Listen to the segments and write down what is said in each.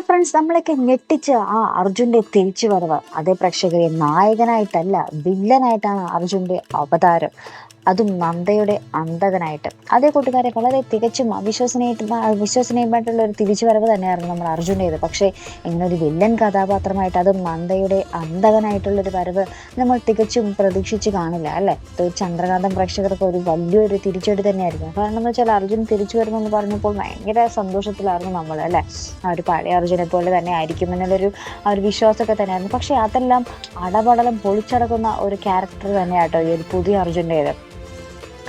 Friends നമ്മളൊക്കെ ഞെട്ടിച്ച ആ അർജുന്റെ തിരിച്ചു വരവ് അതേ പ്രേക്ഷകരെ നായകനായിട്ടല്ല വില്ലനായിട്ടാണ് അർജുന്റെ അവതാരം. അതും നന്ദയുടെ അന്തകനായിട്ട് അതേ കൂട്ടുകാരെ വളരെ തികച്ചും അവിശ്വസനീയ വിശ്വസനീയമായിട്ടുള്ള ഒരു തിരിച്ചുവരവ് തന്നെയായിരുന്നു നമ്മൾ അർജുന്റേത് പക്ഷേ ഇങ്ങനെ ഒരു വില്ലൻ കഥാപാത്രമായിട്ട് അതും നന്ദയുടെ അന്തകനായിട്ടുള്ളൊരു വരവ് നമ്മൾ തികച്ചും പ്രതീക്ഷിച്ച് കാണില്ല അല്ലേ? ചന്ദ്രകാന്തം പ്രേക്ഷകർക്ക് ഒരു വലിയൊരു തിരിച്ചടി തന്നെയായിരുന്നു കാരണം എന്ന് വെച്ചാൽ അർജുൻ തിരിച്ചു വരുമെന്ന് പറഞ്ഞപ്പോൾ ഭയങ്കര സന്തോഷത്തിലായിരുന്നു നമ്മൾ അല്ലേ? ആ ഒരു പഴയ അർജുനെ പോലെ തന്നെ ആയിരിക്കും എന്നുള്ളൊരു ആ ഒരു വിശ്വാസമൊക്കെ തന്നെയായിരുന്നു. പക്ഷേ അതെല്ലാം അടപടലം പൊളിച്ചടക്കുന്ന ഒരു ക്യാരക്ടർ തന്നെയാട്ടോ ഈ ഒരു പുതിയ അർജുന്റേത്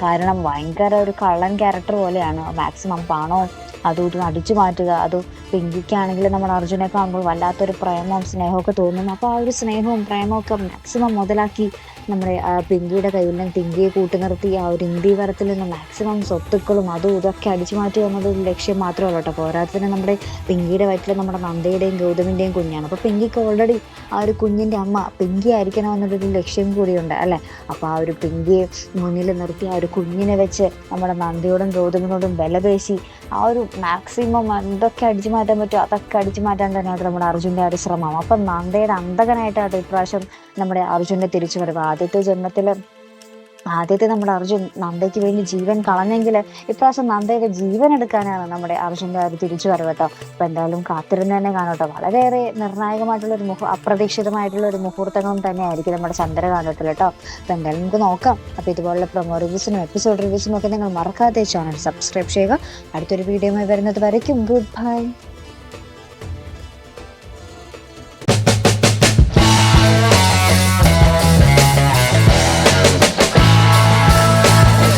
കാരണം ഭയങ്കര ഒരു കള്ളൻ ക്യാരക്ടർ പോലെയാണ്. മാക്സിമം പണവും അതും ഇതും അടിച്ചു മാറ്റുക അത് പിങ്കിക്കാണെങ്കിൽ നമ്മൾ അർജുനെ കാണുമ്പോൾ വല്ലാത്തൊരു പ്രേമവും സ്നേഹമൊക്കെ തോന്നുന്നു അപ്പോൾ ആ ഒരു സ്നേഹവും പ്രേമമൊക്കെ മാക്സിമം മുതലാക്കി നമ്മുടെ പിങ്കിയുടെ കയ്യിൽ നിന്ന് പിങ്കിയെ കൂട്ടി നിർത്തി ആ ഒരു ഇന്ത്യ വരത്തിൽ നിന്ന് മാക്സിമം സ്വത്തുക്കളും അതും ഇതൊക്കെ അടിച്ചു മാറ്റുക എന്നത് ലക്ഷ്യം മാത്രമല്ല കേട്ടോ. പോരാത്തതിന് നമ്മുടെ പിങ്കിയുടെ വയറ്റിൽ നമ്മുടെ നന്ദയുടെയും ഗൗതമിന്റെയും കുഞ്ഞാണ്. അപ്പോൾ പിങ്കിക്ക് ഓൾറെഡി ആ ഒരു കുഞ്ഞിന്റെ അമ്മ പിങ്കി ആയിരിക്കണം എന്നുള്ളൊരു ലക്ഷ്യം കൂടിയുണ്ട് അല്ലേ? അപ്പോൾ ആ ഒരു പിങ്കിയെ മുന്നിൽ നിർത്തി ആ ഒരു കുഞ്ഞിനെ വെച്ച് നമ്മുടെ നന്ദിയോടും ഗൗതമിനോടും വിലപേശി ആ ഒരു മാക്സിമം എന്തൊക്കെ അടിച്ചു മാറ്റാൻ പറ്റുമോ അതൊക്കെ അടിച്ചു മാറ്റാൻ തന്നെയാണ് നമ്മുടെ അർജുന്റെ ഒരു ശ്രമം. അപ്പം നന്ദയുടെ അന്തകനായിട്ടാണ് ഇപ്രാവശ്യം നമ്മുടെ അർജുന്റെ തിരിച്ചു വരവ് ആദ്യത്തെ ജന്മത്തിൽ ആദ്യത്തെ നമ്മുടെ അർജുൻ നന്ദയ്ക്ക് വേണ്ടി ജീവൻ കളഞ്ഞെങ്കിൽ ഇപ്രാവശ്യം നന്ദയുടെ ജീവൻ എടുക്കാനാണ് നമ്മുടെ അർജുന്റെ ഒരു തിരിച്ചു വരവ് കേട്ടോ. അപ്പം എന്തായാലും കാത്തിരുന്ന് തന്നെ കാണട്ടോ വളരെയേറെ നിർണായകമായിട്ടുള്ള ഒരു മുഹ അപ്രതീക്ഷിതമായിട്ടുള്ള ഒരു മുഹൂർത്തങ്ങളും തന്നെയായിരിക്കും നമ്മുടെ ചന്ദ്രകാന്തത്തിൽ കേട്ടോ. അപ്പം എന്തായാലും നമുക്ക് നോക്കാം. അപ്പോൾ ഇതുപോലുള്ള പ്രൊമോ റിവ്യൂസിനും എപ്പിസോഡ് റിവ്യൂസിനും ഒക്കെ നിങ്ങൾ മറക്കാതെ ചാനൽ സബ്സ്ക്രൈബ് ചെയ്യുക. അടുത്തൊരു വീഡിയോയുമായി വരുന്നത് വരയ്ക്കും. Good bye